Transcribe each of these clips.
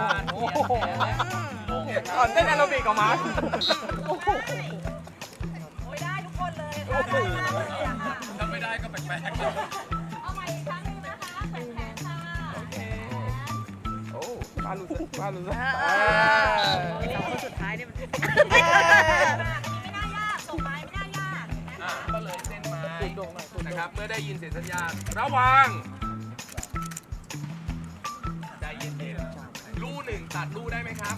ก่อนเต้นแอโรบิกออกมาโอ้ยได้ทุกคนเลยค่ะได้มากเลยอะค่ะถ้าไม่ได้ก็แปลกเอาใหม่อีกครั้งหนึงนะคะแขนแขนค่ะโอเคโอ้ป้ารู้สึกป้ารู้สึกคนสุดท้ายเนี่ยมันไม่น่ายากส่งไม้ไม่น่ายากๆอะก็เลยเส้นไม้ตุดโด่งตุ่งนะครับ เมื่อได้ยินเสียงสัญญาณระวัง ดลู่ได้ไหมครับ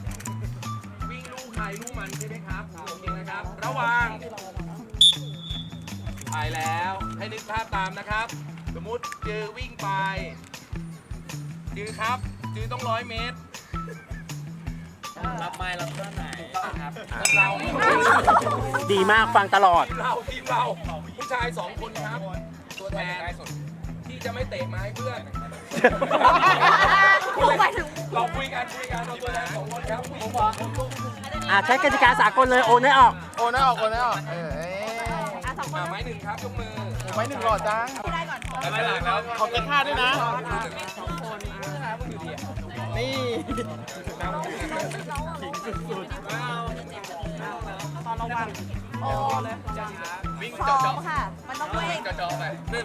วิ่งลู่ใครลู่มันใช่ไหมครับ โอเคนะครับ ระวังไปแล้ว ให้นึกภาพตามนะครับ สมมุติจือวิ่งไป จือครับ จือต้องร้อยเมตร รับไม้รับต้นไหนครับเราดีมากฟังตลอด ทีมเราทีมเราผู้ชายสองคนครับ ตัวแทนที่จะไม่เตะไม้เพื่อน เราคุยกันคุยกันเราตัวแทนสองคนครับผู้หญิงสองคนลูกอ่าใช้กติกาสากลเลยโอนได้ออก โอนได้ออกโอนได้ออกเออเอ้ยอะสองคนอะไม้หนึ่งครับยกมือไว้หนึ่งหลอดจังได้ก่อนพอไม่หลังแล้วขอบคุณค่าด้วยนะนี่ตอนระวังโอ้เลยวิ่งซ้เจาะอเจาะมค่ะ มันต้องเว้งเจาะเจาะไปหนึ่ง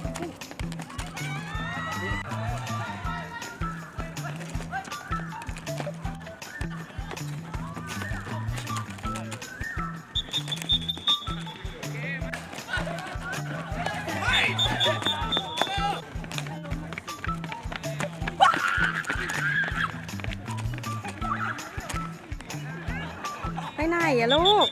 ไปไหนอะลูก